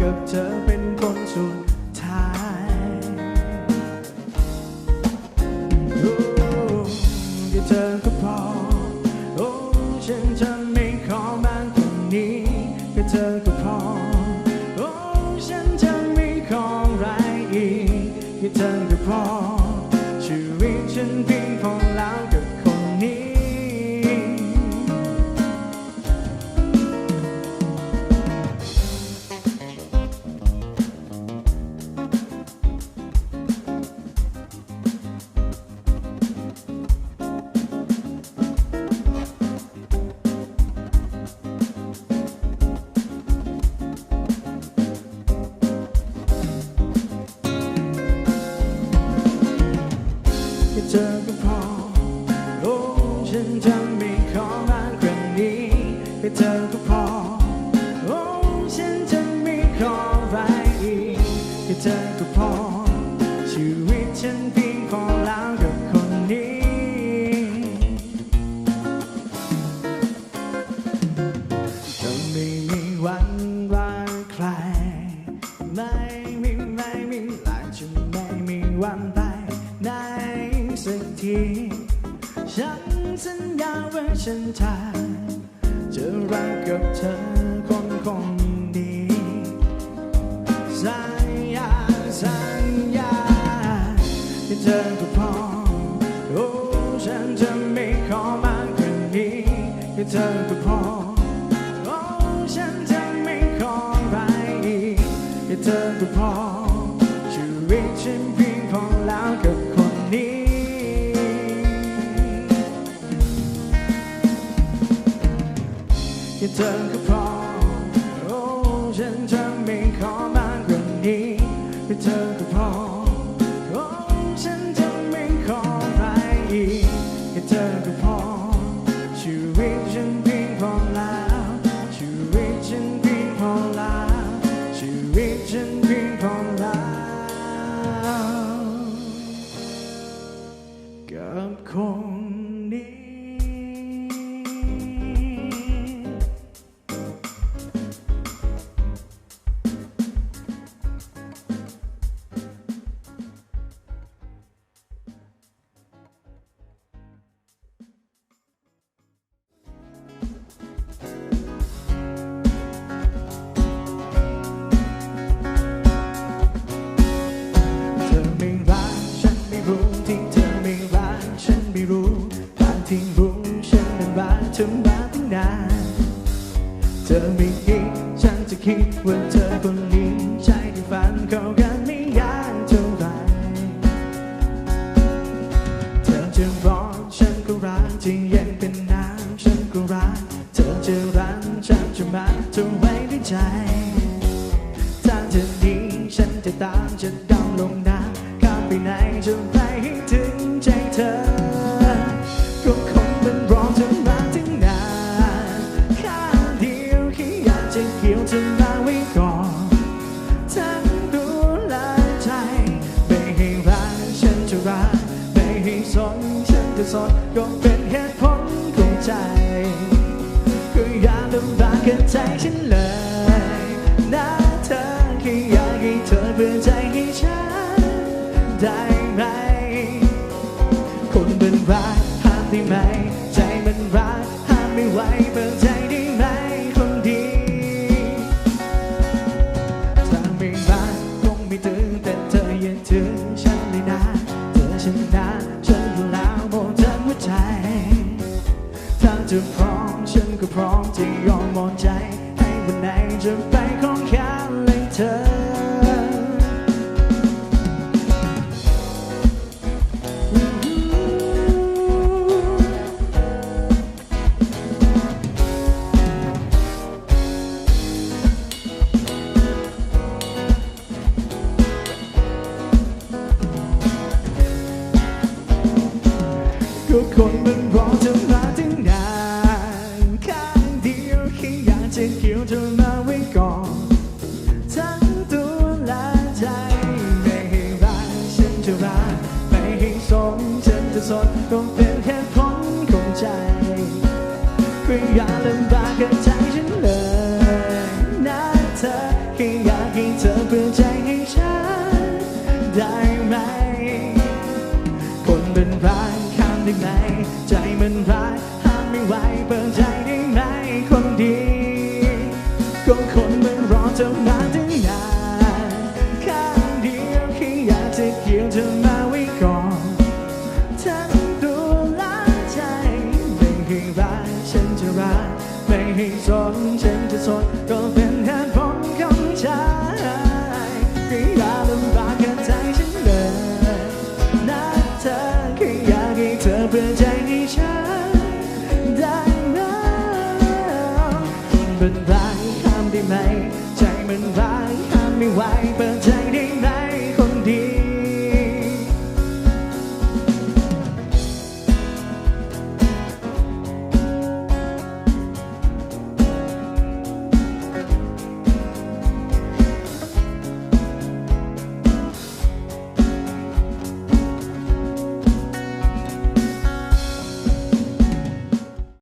กับเธอเป็นคนสุดท้ายโอ้แค่เธอก็พอ โอ้ฉันจะไม่ขอมากกว่านี้แค่เธอก็พอ โอ้ฉันจะไม่ขออะไรอีกแค่เธอก็พอ เธอก็พอโอ้ฉันจะไม่ขอมากกว่านี้แค่เธอก็พอโอ้ฉันจะไม่ขออะไรอีกแค่เธอก็พอ ฉันสัญญาว่าฉันจะจะรักกับเธอคนคนนี้สัญญาสัญญาที่เธอก็พอโอ้ฉันจะไม่ขอมากกว่านี้แค่เธอก็พอโอ้ฉันจะไม่ขออะไรอีกแค่เธอก็พอชีวิตฉันเพียงพอแล้วกับคนนี้ แค่ จะมาเธอไว้ด้วยใจถ้าเธอหนีฉันจะตามจะดำลงน้ำข้ามไปไหนจะไปให้ถึงใจเธอ ก็คงเป็นรอเธอมาถึงนานข้างเดียวแค่อยากจะเกี่ยวเธอมาไว้ก่อนทั้งตัวและใจ ไม่ให้รักฉันจะรักไม่ให้สนฉันจะสนก็เป็นเหตุผลของใจ ใจฉันเลยนะเธอแค่อยากให้เธอเปิดใจให้ฉันได้ไหม คนเป็นรักห้ามได้ไหม ใจมันรักห้ามไม่ไหวเปิดใจได้ไหมคนดีถ้าไม่รักคงไม่ถึงแต่เธออย่าถึงฉันเลยนะเธอชนะฉันอยู่แล้วหมดทั้งหัวใจทางจะพร ทุกคนมันรอเธอมาถึงนานข้างเดียวแค่อยากจะเกี่ยวเธอมาไว้ก่อน ทั้งตัวและใจไม่ให้รักฉันจะรักไม่ให้สมฉันจะสนต้อง ได้ไหม ใจมันร้ายห้ามไม่ไหวเปิดใจได้